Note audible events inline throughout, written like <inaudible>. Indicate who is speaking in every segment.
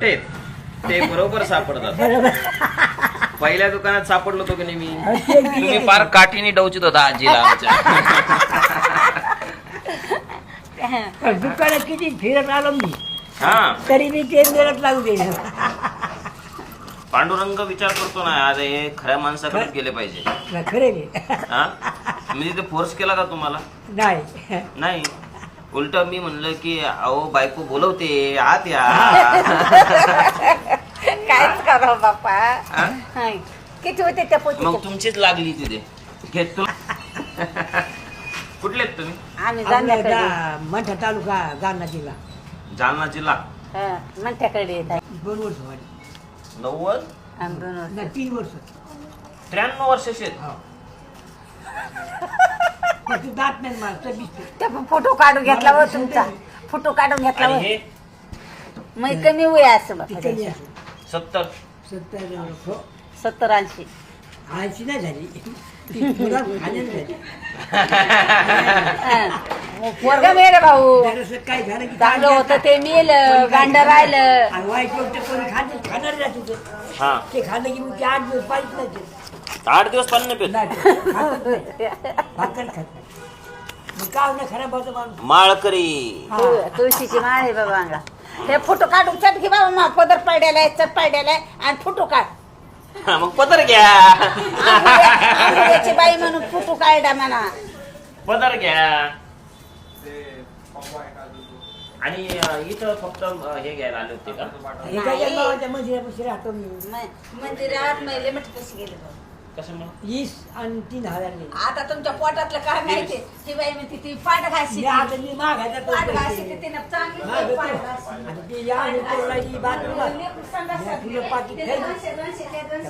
Speaker 1: ते ते बरोबर सापडतात. पहिल्या दुकानात सापडलो होतो की नाही मी?
Speaker 2: ते
Speaker 1: तुम्ही फार काठीने डवचित होता आजीला आमच्या.
Speaker 2: पण दुकानात किती फिरत आलो मी.
Speaker 1: हा.
Speaker 2: तरी मी ते मिळत लागू दे.
Speaker 1: पांडुरंग विचार करतो ना अरे हे खऱ्या माणसाकडे गेले पाहिजे.
Speaker 2: खरे
Speaker 1: हा? मी तिथे फोर्स केला का तुम्हाला?
Speaker 2: नाही.
Speaker 1: नाही. उलट मी म्हणलं की अहो बायको बोलवते आत या.
Speaker 3: कायच करावं बाप्पा
Speaker 1: हा?
Speaker 3: हाय. किती होते त्या
Speaker 1: मग
Speaker 3: पोती
Speaker 1: तुमचीच लागली तिथे. घेत तू. कुठले आहेत तुम्ही?
Speaker 3: आम्ही
Speaker 2: आपल्या
Speaker 3: जाण्याकडे
Speaker 2: गा- मंठा तालुका जालना जिल्हा.
Speaker 1: जालना जिल्हा.
Speaker 3: हा, मंठ्याकडे येत आहे.
Speaker 2: दोन वर्ष वाढली.
Speaker 1: नव्वद?
Speaker 3: आम्ही दोन वर्ष.
Speaker 2: नाही तीन वर्ष.
Speaker 1: त्र्याण्णव वर्षाचे आहेत.
Speaker 2: हो. <laughs> नाही.
Speaker 3: त्या फोटो काढून घेतला व तुमचा. फोटो काढून घेतला
Speaker 1: आणि हे?
Speaker 3: मग कमी वय असं.
Speaker 1: सत्तर.
Speaker 2: सत्तर हो.
Speaker 3: सत्तर ऐंशी.
Speaker 2: ऐंशी नाही झाली. ती पुरा खाण्यात झाली.
Speaker 3: पोरगा मेरे भाऊ.
Speaker 2: जरासं काय झालं की
Speaker 3: चांगलं होतं ते मेलं गांड राहिलं.
Speaker 2: आणि वाईट गोष्ट कोणी खात खाणार नाही तुझं.
Speaker 1: हा.
Speaker 2: ते खाल्लं की मग ते आठ दिवस पाहिजे नाही ते.
Speaker 1: आठ दिवस पाणी पेत.
Speaker 2: नाही ते खातच नाही. भाकर खात नाही. मग काय होणार? खराब होतं माणूस.
Speaker 1: माळकरी.
Speaker 3: तु- तुळशीची माळ आहे बाबा अंगा हे फोटो काढून चट घे बाबा मा पदर पाड्याला आहे चट पाड्याला आहे आणि फोटो काढ.
Speaker 1: हा, मग पदर घ्या.
Speaker 3: त्याची बाई म्हणून फोटो काढा म्हणा.
Speaker 1: पदर घ्या. आणि अं, इथं फक्त अं, हे घ्यायला आले होते का?
Speaker 2: एका जन्माच्या मंदिरापाशी राहतो मी
Speaker 3: म- मंदिरात मैले म्हटलं कशी गेले बाबा?
Speaker 1: कशामुळे
Speaker 2: वीस आणि तीन हजार गेले.
Speaker 3: आता तुमच्या पोटातलं काय माहिती? ती बाई म्हणते ती पाठ
Speaker 2: मी आता मी मागायचा तो
Speaker 3: पाठ
Speaker 2: पैसे.
Speaker 3: तिने चांगली
Speaker 2: माग या आणि पोराला ही.
Speaker 3: लेकरं संडासात
Speaker 2: या फुलं पाकिट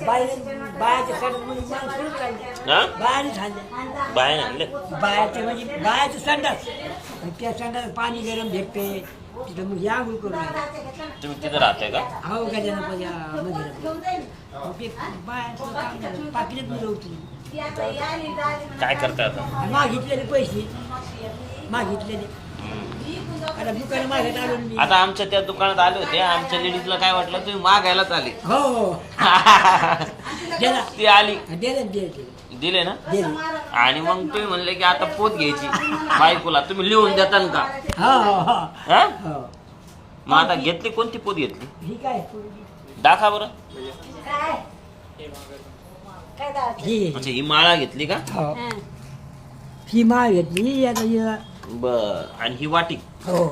Speaker 2: बाईने बायाच्या माणूस राहिले.
Speaker 1: हा?
Speaker 2: बायाने खाल्ले
Speaker 1: बाहेर आणले?
Speaker 2: बायाचे म्हणजे बायाचं संडास. आणि त्या संडास पाणी गरम भेटते. तिथं मग या आंघोळ करून.
Speaker 1: तुम्ही तिथे राहताय का?
Speaker 2: अहो गजानन या मंदिरात मग ते बायाचं काम झालं. पाकिटात मुलं होती
Speaker 3: ही
Speaker 1: काय करताय आता?
Speaker 2: मागितलेले पैसे. मागितलेले. आता दुकान मागत आलो ना मी.
Speaker 1: आता आमच्या त्या दुकानात आले होते. आमच्या लेडीजला काय वाटलं? तुम्ही मागायलाच आले.
Speaker 2: हो हो. <laughs> <laughs>
Speaker 1: ती आली.
Speaker 2: दिले दिले
Speaker 1: दिले ना? आणि मग तुम्ही म्हणले की आता पोत घ्यायची. बायकोला तुम्ही लिहून देता का?
Speaker 2: हो हो हो.
Speaker 1: मग आता घेतली कोणती पोत घेतली?
Speaker 2: ही काय?
Speaker 1: दाखवा बरं.
Speaker 3: काय? काय दाखवते?
Speaker 2: ही.
Speaker 1: म्हणजे ही माळा घेतली का?
Speaker 2: हो.
Speaker 3: हं.
Speaker 2: ही माळ घेतली आता हिला
Speaker 1: बर. आणि ही वाटी?
Speaker 2: हो.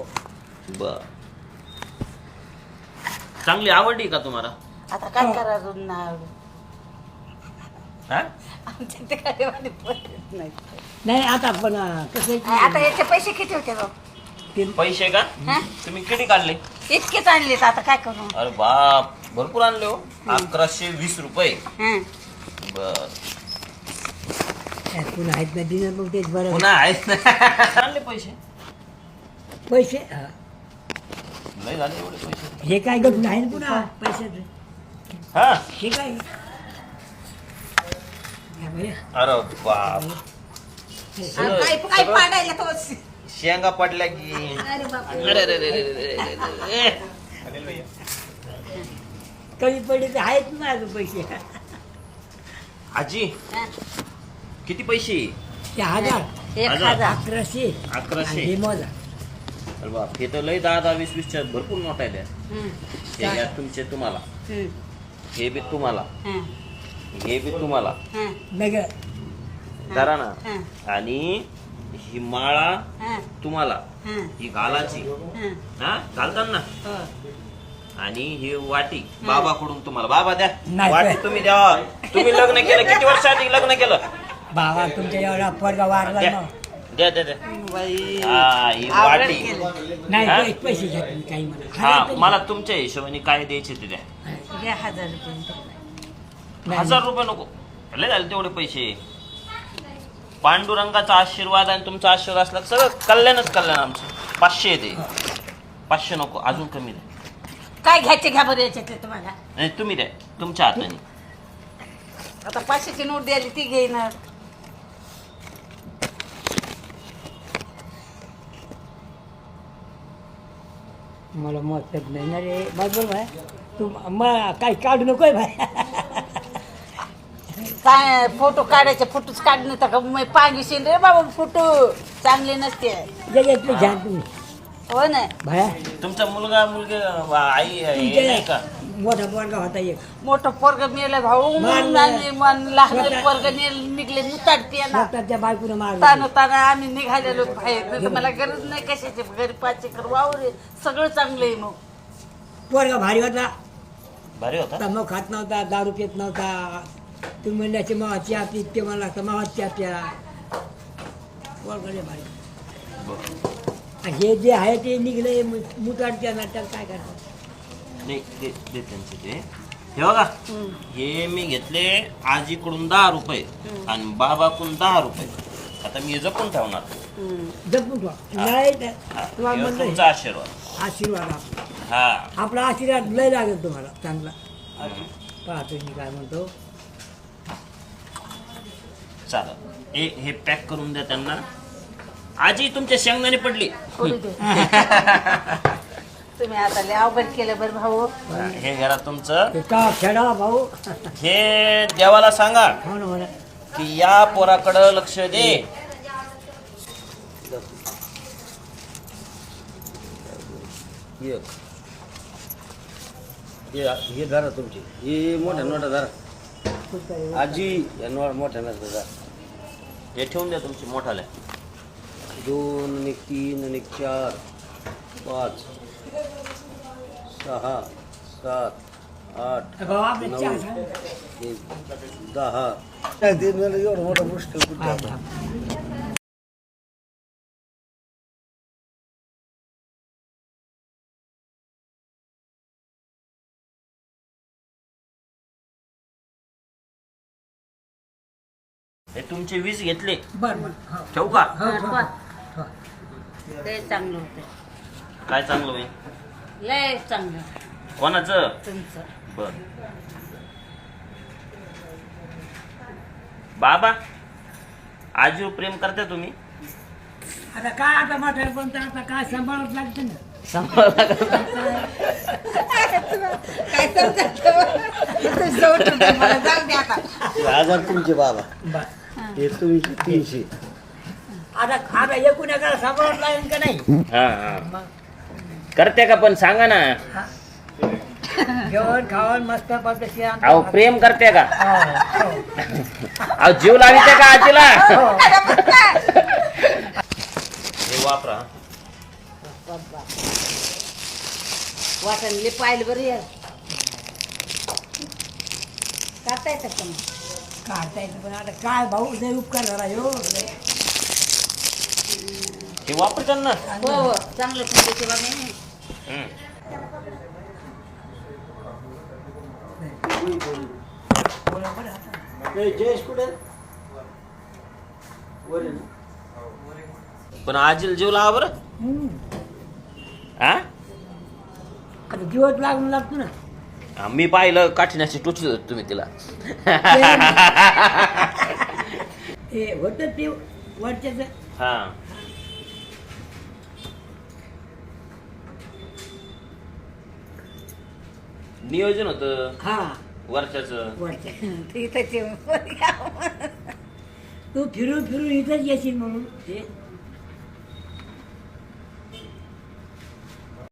Speaker 1: बर. चांगली आवडली का तुम्हाला?
Speaker 3: आता काय करायचं? ना
Speaker 1: हा?
Speaker 3: आमच्या ते काय वाली पटत नाही.
Speaker 2: नाही आता पण अं, कसं आहे की-
Speaker 3: आता याचे पैसे किती होते
Speaker 2: ते
Speaker 1: पैसे का?
Speaker 3: हा?
Speaker 1: तुम्ही किती काढले?
Speaker 3: इतकेच आणलेत आता काय करू?
Speaker 1: अरे बाप भरपूर आणले हो. अकराशे वीस रुपये.
Speaker 3: हं.
Speaker 1: बर.
Speaker 2: काय पुन्हा आहेत ना दिनं मग तेच बरं.
Speaker 1: पुन्हा आहेत ना? आणले पैसे?
Speaker 2: पैसे? हा.
Speaker 1: लय झाले एवढे पैसे.
Speaker 2: हे काय गप नाही ना पुन्हा? पैशाचं
Speaker 1: हा.
Speaker 2: हे काय? या
Speaker 1: अरे बाप
Speaker 3: आणि काय काय पाडायला तो
Speaker 1: शेंगा पडल्या की
Speaker 3: अरे बापरे.
Speaker 1: अरे अरे अरे अरे अरे अरे.
Speaker 2: कमी पडले तर आहेत ना अजून पैसे
Speaker 1: आजी
Speaker 3: हं.
Speaker 1: किती पैसे
Speaker 2: ते हजार
Speaker 3: एक
Speaker 1: हजार.
Speaker 3: हजार
Speaker 2: अकराशे
Speaker 1: अकराशे.
Speaker 2: आणि हे मोजा
Speaker 1: अरे बाप हे तर लय दहा दहा वीस वीसच्या भरपूर नोट आहे त्या
Speaker 3: हं.
Speaker 1: हे घ्या तुमचे तुम्हाला
Speaker 3: हं.
Speaker 1: हे बी तुम्हाला
Speaker 3: हं.
Speaker 1: हे बी तुम्हाला
Speaker 3: हं.
Speaker 2: नगर
Speaker 1: करा ना
Speaker 3: हं.
Speaker 1: आणि ही माळा
Speaker 3: हं.
Speaker 1: तुम्हाला
Speaker 3: हं.
Speaker 1: ही घालाची
Speaker 3: हं.
Speaker 1: हा घालतात ना
Speaker 3: हो.
Speaker 1: आणि ही वाटी बाबाकडून तुम्हाला बाबा द्या
Speaker 2: नाही.
Speaker 1: वाटी तुम्ही द्या तुम्ही लग्न केलं किती वर्ष आधी लग्न केलं
Speaker 2: बाबा तुमच्या एवढा पोरगा वारला
Speaker 1: द्या
Speaker 2: ना
Speaker 1: द्या द्या द्या
Speaker 3: बाई.
Speaker 1: हा ही
Speaker 3: आवडलं
Speaker 1: वाटी
Speaker 3: केलं.
Speaker 2: नाही
Speaker 1: हा?
Speaker 2: पै- पैसे घेत नाही काही मला
Speaker 1: हा मला तुमच्या हिशोबाने काय द्यायचे ते द्या
Speaker 3: घ्या हजार रुपये
Speaker 2: नाही.
Speaker 1: हजार रुपये नको. लय झाले तेवढे पैसे. पांडुरंगाचा आशीर्वाद आणि तुमचा आशीर्वाद असला तर सगळं कल्याणच कल्याण आमचं. पाचशे येते पाचशे नको अजून कमी द्या
Speaker 3: काय घ्यायचे घ्या बरं याच्यातले तुम्हाला?
Speaker 1: नाही तुम्ही द्या. तुमच्या हाताने.
Speaker 3: आता पाचशेची नोट द्यायली ती घेणार
Speaker 2: मला मत नाही ना रे. बरोबर भाई तू काही काढू नकोय भाई <laughs>
Speaker 3: काय फोटो काढायचे फोटोच काढणे तर का मी पांगीशील रे बाबा फोटो चांगले नसते.
Speaker 2: जगातले घ्या तुम्ही
Speaker 3: हो ना.
Speaker 2: भाया
Speaker 1: तुमचा मुलगा मुलगी आई हे नाही का?
Speaker 2: मोठा पोरगा होता एक.
Speaker 3: मोठं पोरग मेलं भाऊ मन लहान पोरग निघले मुताडते ना.
Speaker 2: त्या बायकोनं
Speaker 3: ताना
Speaker 2: मारलं.
Speaker 3: ताना आम्ही निघालेलो बाहेर. नाही तर मला गरज नाही कशाची घरी पाच एकर वावर आहे. सगळं चांगलं आहे मग.
Speaker 2: पोरगा भारी होता.
Speaker 1: भारी होता?
Speaker 2: तंबाखू खात नव्हता दारू पित नव्हता. तुम्ही म्हणल्याचे मावा चहा पीत ते मला लागतं मावा चहा प्या. पोरगा भारी आणि हे जे आहे ते निघले मुताडच्या नाट्यात काय करतात
Speaker 1: नाही ते ते त्यांचे ते. हे बघा हे मी घेतले आजीकडून दहा रुपये आणि बाबाकडून दहा रुपये. आता मी हे जपून ठेवणार.
Speaker 2: जपून ठेवा. नाही तर
Speaker 1: हा,
Speaker 2: तुम्हाला
Speaker 1: हे
Speaker 2: म्हणलं
Speaker 1: तुमचा आशीर्वाद.
Speaker 2: आशीर्वाद आपला.
Speaker 1: हा.
Speaker 2: आपला आशीर्वाद लय लागेल तुम्हाला चांगला. पाहतो मी काय म्हणतो.
Speaker 1: चालेल. हे हे पॅक करून द्या त्यांना. आजी तुमच्या शेंगदाणे पडली.
Speaker 3: करू दे. तुम्ही आता लय अवघड केलं बरं भाऊ.
Speaker 1: हे घरा तुमचं.
Speaker 2: खेळा भाऊ?
Speaker 1: हे देवाला सांगा
Speaker 2: हो ना म्हणा
Speaker 1: की या पोराकडं लक्ष दे.
Speaker 4: एक हे हे धरा तुमची. हे मोठ्या नोटा धरा. आजी या नोट मोठ्या नोटा धरा.
Speaker 1: हे ठेवून द्या तुमची मोठाले
Speaker 4: दोन आणि तीन आणि चार पाच सहा सात आठ नऊ दहा. एवढं मोठं मुश्किल कुठे
Speaker 2: हा,
Speaker 1: तुमचे वीस घेतले.
Speaker 2: बरं बरं. हो.
Speaker 1: ठेवू का?
Speaker 2: हो, हो, हो.
Speaker 3: लय चांगलं होतं
Speaker 1: काय चांगलं होईल?
Speaker 3: लय चांगलं.
Speaker 1: कोणाचं?
Speaker 3: तुमचं.
Speaker 1: बर. बाबा आजीवर प्रेम करता तुम्ही?
Speaker 2: आता काय आता म्हातार पण तर आता काय सांभाळत लागतं ना?
Speaker 3: काय समजत <laughs> मला जाऊ दे आता.
Speaker 4: हजार तुमचे बाबा. हे तुमचे तीनशे.
Speaker 2: आता आता एकूण एकाला लागेल का नाही?
Speaker 1: हा हा. करते का पण सांगा ना.
Speaker 2: जेवण खावण मस्त.
Speaker 1: अहो प्रेम करते का?
Speaker 2: हो, हो.
Speaker 1: अहो जीव लाविते का आजीला? हे. वापरा.
Speaker 3: वाटणले पाहिलं बरं यार करता येतं का मग?
Speaker 2: काढता येतं पण आता काय भाऊ लय उपकार झाला हो
Speaker 1: हे वापरतात ना.
Speaker 3: हो हो चांगलं सेवा नाही
Speaker 1: हम्म.
Speaker 4: हे जयेश कुठे? वर आहे ना?
Speaker 1: पण आजीला जीव लावा बरं.
Speaker 2: हम्म.
Speaker 1: हा?
Speaker 2: आता जीवच लागून लागतो ना.
Speaker 1: मी पाहिलं काठीण्याची टोचली होती तुम्ही तिला.
Speaker 2: होतं ते वरच्याच?
Speaker 1: हा. नियोजन होत
Speaker 2: हा.
Speaker 1: वर्षाच
Speaker 2: वरच्या. <laughs>
Speaker 3: इथं ते
Speaker 2: तू फिरून फिरून इथंच येशील म्हणून. ते